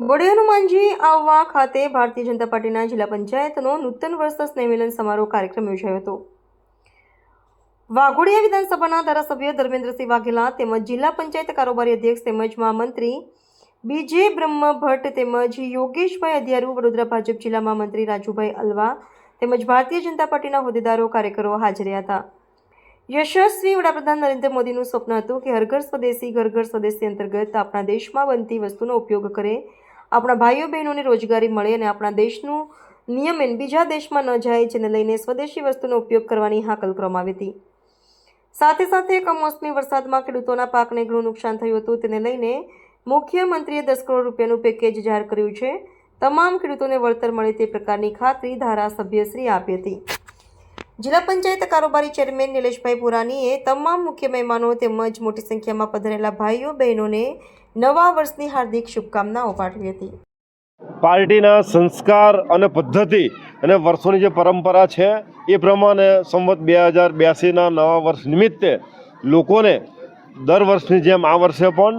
Body Hanumanji આવવા ખાતે ભારતીય જનતા પાર્ટીના જિલ્લા પંચાયતનો નૂતન વર્ષ સ્નેહમિલન સમારોહ કાર્યક્રમ યોજાયો હતો. વાઘોડિયા વિધાનસભાના ધારાસભ્ય ધર્મેન્દ્રસિંહ વાઘેલા તેમજ જિલ્લા પંચાયત કારોબારી અધ્યક્ષ તેમજ મહામંત્રી બીજે બ્રહ્મ ભટ્ટ તેમજ યોગેશભાઈ અધિયારુ, વડોદરા ભાજપ જિલ્લા મહામંત્રી રાજુભાઈ અલવા તેમજ ભારતીય જનતા પાર્ટીના હોદ્દેદારો, કાર્યકરો હાજર હતા. યશસ્વી વડાપ્રધાન નરેન્દ્ર મોદીનું સ્વપ્ન હતું કે હર ઘર સ્વદેશી ઘર ઘર સ્વદેશી અંતર્ગત આપણા દેશમાં બનતી વસ્તુનો ઉપયોગ કરે આપણા ભાઈઓ બહેનોને રોજગારી મળે અને આપણા દેશનું નિયમન બીજા દેશમાં ન જાય જેને લઈને સ્વદેશી વસ્તુનો ઉપયોગ કરવાની હાકલ કરવામાં આવી હતી. સાથે સાથે કમોસમી વરસાદમાં ખેડૂતોના પાકને ઘણું નુકસાન થયું હતું. તેને લઈને મુખ્યમંત્રીએ દસ કરોડ રૂપિયાનું પેકેજ જાહેર કર્યું છે. તમામ ખેડૂતોને વળતર મળે તે પ્રકારની ખાતરી ધારાસભ્યશ્રી આપી હતી. જિલ્લા પંચાયત કારોબારી ચેરમેન નિલેશભાઈ પુરાણીએ તમામ મુખ્ય મહેમાનો તેમજ મોટી સંખ્યામાં પધારેલા ભાઈઓ બહેનોને નવા વર્ષની હાર્દિક શુભકામનાઓ પાઠવી હતી. પાર્ટીના સંસ્કાર અને પદ્ધતિ અને વર્ષોની જે પરંપરા છે, એ પ્રમાણે સંવત બે હજાર બ્યાસીના નવા વર્ષ નિમિત્તે લોકોને દર વર્ષની જેમ આ વર્ષે પણ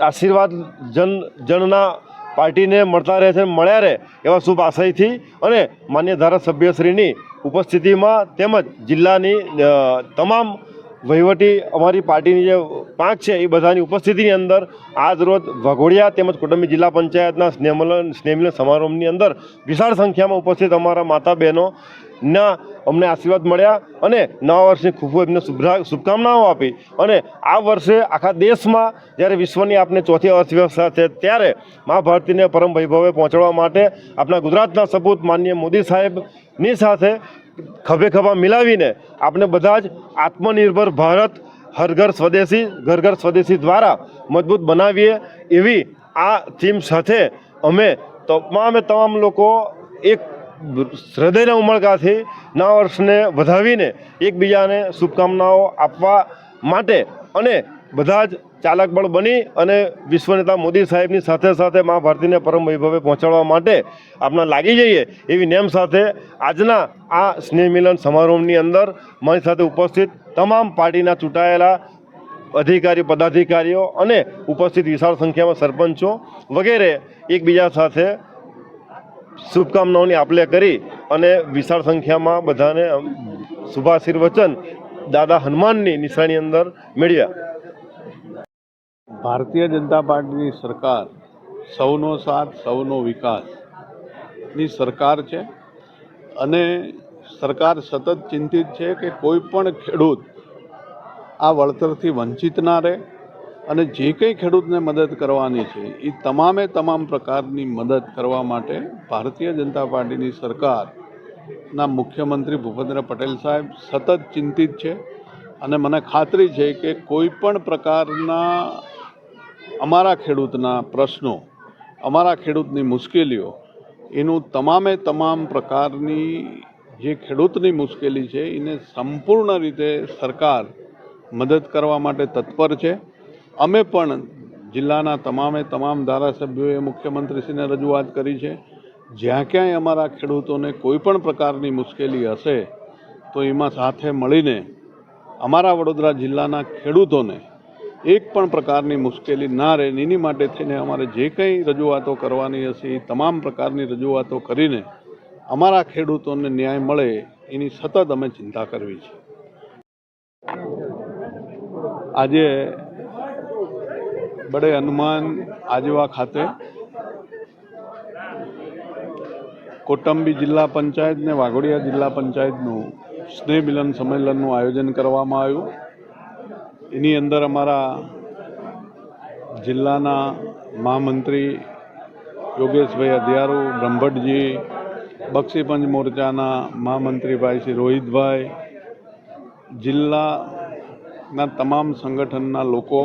આશીર્વાદ જન, જનના પાર્ટીને મળતા રહે છે મળ્યા રહે એવા શુભ આશયથી અને માન્ય ધારાસભ્યશ્રીની ઉપસ્થિતિમાં તેમજ જિલ્લાની તમામ વહીવટી અમારી પાર્ટીની જે પાંચ છે એ બધાની ઉપસ્થિતિની અંદર આજ રોજ વાઘોડિયા તેમજ કુટુંબી જિલ્લા પંચાયતના સ્નેહમિલન સ્નેહમિલન સમારોહની અંદર વિશાળ સંખ્યામાં ઉપસ્થિત અમારા માતા બહેનો ના અમને આશીર્વાદ મળ્યા અને નવા વર્ષની ખૂબ ખૂબ એમને શુભકામનાઓ આપી. અને આ વર્ષે આખા દેશમાં જ્યારે વિશ્વની આપણે ચોથી અર્થવ્યવસ્થા છે ત્યારે મા ભારતીને પરમ વૈભવે પહોંચાડવા માટે આપણા ગુજરાતના સપૂત માનનીય મોદી સાહેબની સાથે ખભે ખભા મિલાવીને આપણે બધા જ આત્મનિર્ભર ભારત હર ઘર સ્વદેશી ઘર ઘર સ્વદેશી દ્વારા મજબૂત બનાવીએ એવી આ થીમ સાથે અમે તમામે તમામ લોકો એક હૃદયના ઉમળકાથી નવા વર્ષને વધાવીને એકબીજાને શુભકામનાઓ આપવા માટે અને બધા જ ચાલક બળ બની અને વિશ્વ નેતા મોદી સાહેબની સાથે સાથે મા ભારતીને પરમ વૈભવે પહોંચાડવા માટે આપણે લાગી જઈએ એવી નેમ સાથે આજના આ સ્નેહ મિલન સમારોહની અંદર મારી સાથે ઉપસ્થિત તમામ પાર્ટીના ચૂંટાયેલા અધિકારી, પદાધિકારીઓ અને ઉપસ્થિત વિશાળ સંખ્યામાં સરપંચો વગેરે એકબીજા સાથે શુભકામનાઓની આપલે કરી અને વિશાળ સંખ્યામાં બધાને શુભાશીર્વચન દાદા હનુમાનની નિશાની અંદર મેળવ્યા. ભારતીય જનતા પાર્ટીની સરકાર સૌનો સાથ, સૌનો વિકાસની સરકાર છે. અને સરકાર સતત ચિંતિત છે કે કોઈ પણ ખેડૂત આ વળતરથી વંચિત ના રહે અને જે કંઈ ખેડૂતને મદદ કરવાની છે એ તમામે તમામ પ્રકારની મદદ કરવા માટે ભારતીય જનતા પાર્ટીની સરકારના મુખ્યમંત્રી ભૂપેન્દ્ર પટેલ સાહેબ સતત ચિંતિત છે. અને મને ખાતરી છે કે કોઈ પણ પ્રકારના અમારા ખેડૂતના પ્રશ્નો, અમારા ખેડૂતની મુશ્કેલીઓ, એનું તમામે તમામ પ્રકારની જે ખેડૂતની મુશ્કેલી છે, એને સંપૂર્ણ રીતે સરકાર મદદ કરવા માટે તત્પર છે. અમે પણ જિલ્લાના તમામે તમામ ધારાસભ્યોએ, મુખ્યમંત્રીશ્રીને રજૂઆત કરી છે. જ્યાં ક્યાંય અમારા ખેડૂતોને કોઈ પણ પ્રકારની મુશ્કેલી હશે, તો એમાં સાથે મળીને અમારા વડોદરા જિલ્લાના ખેડૂતોને એક પણ પ્રકારની મુશ્કેલી ના રહે એની માટે થઈને અમારે જે કંઈ રજૂઆતો કરવાની હશે તમામ પ્રકારની રજૂઆતો કરીને અમારા ખેડૂતોને ન્યાય મળે, એની સતત અમે ચિંતા કરવી છે. આજે બડે હનુમાન આજવા ખાતે કોટંબી જિલ્લા પંચાયત ને વાઘોડિયા જિલ્લા પંચાયતનું સ્નેહ મિલન સંમેલનનું આયોજન કરવામાં આવ્યું. એની અંદર અમારા જિલ્લાના મહામંત્રી યોગેશભાઈ અધિયારુ, બ્રહ્મભટ્ટજી, બક્ષીપંચ મોરચાના મહામંત્રી ભાઈ શ્રી રોહિતભાઈ, જિલ્લાના તમામ સંગઠનના લોકો,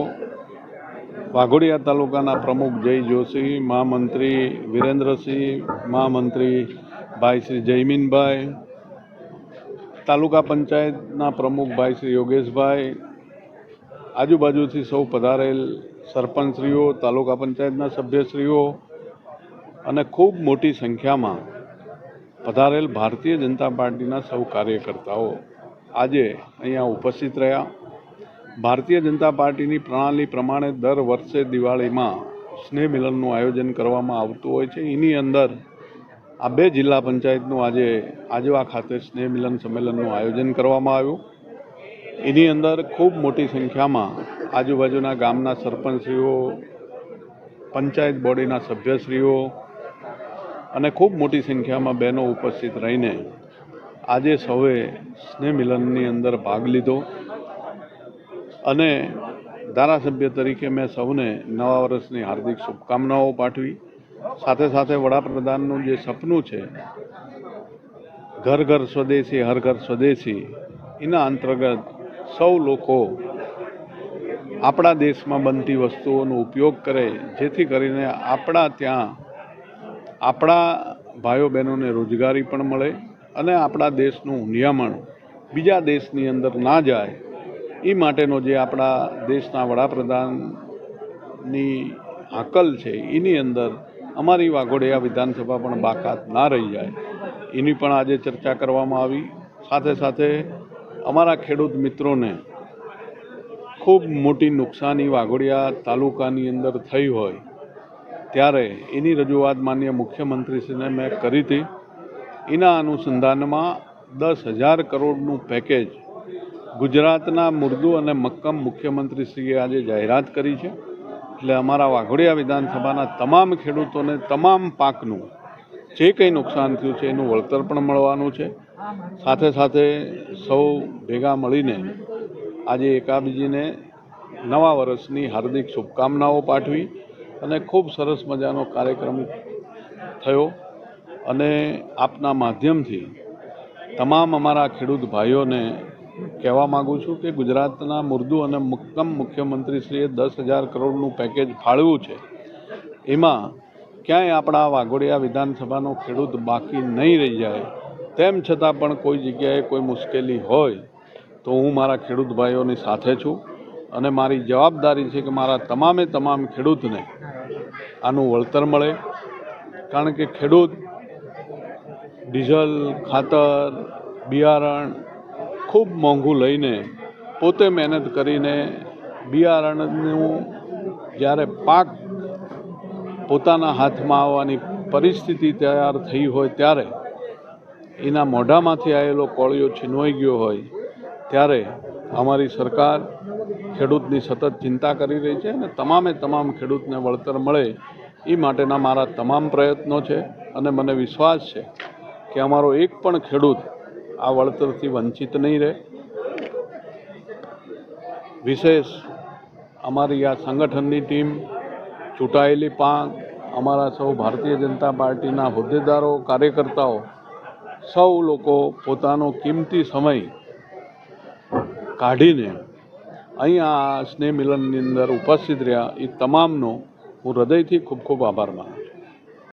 વાઘોડિયા તાલુકાના પ્રમુખ જય જોશી, મહામંત્રી વિરેન્દ્રસિંહ, મહામંત્રી ભાઈ શ્રી જયમીનભાઈ, તાલુકા પંચાયતના પ્રમુખ ભાઈ શ્રી યોગેશભાઈ આજુબાજુથી સૌ પધારેલ સરપંચશ્રીઓ, તાલુકા પંચાયતના સભ્યશ્રીઓ અને ખૂબ મોટી સંખ્યામાં પધારેલ ભારતીય જનતા પાર્ટીના સૌ કાર્યકર્તાઓ આજે અહીંયા ઉપસ્થિત રહ્યા. ભારતીય જનતા પાર્ટીની પ્રણાલી પ્રમાણે દર વર્ષે દિવાળીમાં સ્નેહ મિલનનું આયોજન કરવામાં આવતું હોય છે. એની અંદર આ બે જિલ્લા પંચાયતનું આજે, આજવા ખાતે સ્નેહ મિલન સંમેલનનું આયોજન કરવામાં આવ્યું. એની અંદર ખૂબ મોટી સંખ્યામાં આજુબાજુના ગામના સરપંચશ્રીઓ, પંચાયત બોડીના સભ્યશ્રીઓ અને ખૂબ મોટી સંખ્યામાં બહેનો ઉપસ્થિત રહીને આજે સૌએ સ્નેહ મિલનની અંદર ભાગ લીધો. અને ધારાસભ્ય તરીકે મેં સૌને નવા વર્ષની હાર્દિક શુભકામનાઓ પાઠવી. સાથે સાથે વડાપ્રધાનનું જે સપનું છે, ઘર ઘર સ્વદેશી, હર ઘર સ્વદેશી, એના અંતર્ગત સૌ લોકો આપણા દેશમાં બનતી વસ્તુઓનો ઉપયોગ કરે, જેથી કરીને આપણા ત્યાં આપણા ભાઈઓ બહેનોને રોજગારી પણ મળે અને આપણા દેશનું નિયમન બીજા દેશની અંદર ના જાય. એ માટેનો જે આપણા દેશના વડાપ્રધાનની હાકલ છે, એની અંદર અમારી વાઘોડિયા વિધાનસભા પણ બાકાત ના રહી જાય. એની પણ આજે ચર્ચા કરવામાં આવી. સાથે સાથે અમારા ખેડૂત મિત્રોને ખૂબ મોટી નુકસાની વાઘોડિયા તાલુકાની અંદર થઈ હોય, ત્યારે એની રજૂઆત માન્ય મુખ્યમંત્રીશ્રીને મેં કરી હતી. એના અનુસંધાનમાં દસ હજાર કરોડનું પેકેજ ગુજરાતના મુર્દુ અને મક્કમ મુખ્યમંત્રીશ્રીએ આજે જાહેરાત કરી છે. એટલે અમારા વાઘોડિયા વિધાનસભાના તમામ ખેડૂતોને તમામ પાકનું જે કંઈ નુકસાન થયું છે એનું વળતર પણ મળવાનું છે. સાથે સાથે સૌ ભેગા મળીને આજે એકાબીજીને નવા વર્ષની હાર્દિક શુભકામનાઓ પાઠવી અને ખૂબ સરસ મજાનો કાર્યક્રમ થયો અને આપના માધ્યમથી તમામ અમારા ખેડૂત ભાઈઓને કહેવા માગું છું કે ગુજરાતના મુર્દુ અને મક્કમ મુખ્યમંત્રીશ્રીએ દસ હજાર કરોડનું પેકેજ ફાળવ્યું છે. એમાં ક્યાંય આપણા વાઘોડિયા વિધાનસભાનો ખેડૂત બાકી નહીં રહી જાય તેમ છતાં પણ કોઈ જગ્યાએ કોઈ મુશ્કેલી હોય તો હું મારા ખેડૂત ભાઈઓની સાથે છું અને મારી જવાબદારી છે કે મારા તમામે તમામ ખેડૂતને આનું વળતર મળે. કારણ કે ખેડૂત, ડીઝલ, ખાતર, બિયારણ ખૂબ મોંઘું લઈને પોતે મહેનત કરીને બિયારણનું જ્યારે પાક પોતાના હાથમાં આવવાની પરિસ્થિતિ તૈયાર થઈ હોય ત્યારે એના મોઢામાંથી આવેલો કોળિયો છીનવાઈ ગયો હોય, ત્યારે અમારી સરકાર ખેડૂતની સતત ચિંતા કરી રહી છે અને તમામે તમામ ખેડૂતને વળતર મળે એ માટેના મારા તમામ પ્રયત્નો છે અને મને વિશ્વાસ છે કે અમારો એક પણ ખેડૂત આ વળતરથી વંચિત નહીં રહે. વિશેષ, અમારી આ સંગઠનની ટીમ, ચૂંટાયેલી પાંખ, અમારા સૌ ભારતીય જનતા પાર્ટીના હોદ્દેદારો, કાર્યકર્તાઓ સૌ લોકો પોતાનો કિંમતી સમય કાઢીને અહીંયા સ્નેહ મિલનની અંદર ઉપસ્થિત રહ્યા. એ તમામનો હું હૃદયથી ખૂબ ખૂબ આભાર માનું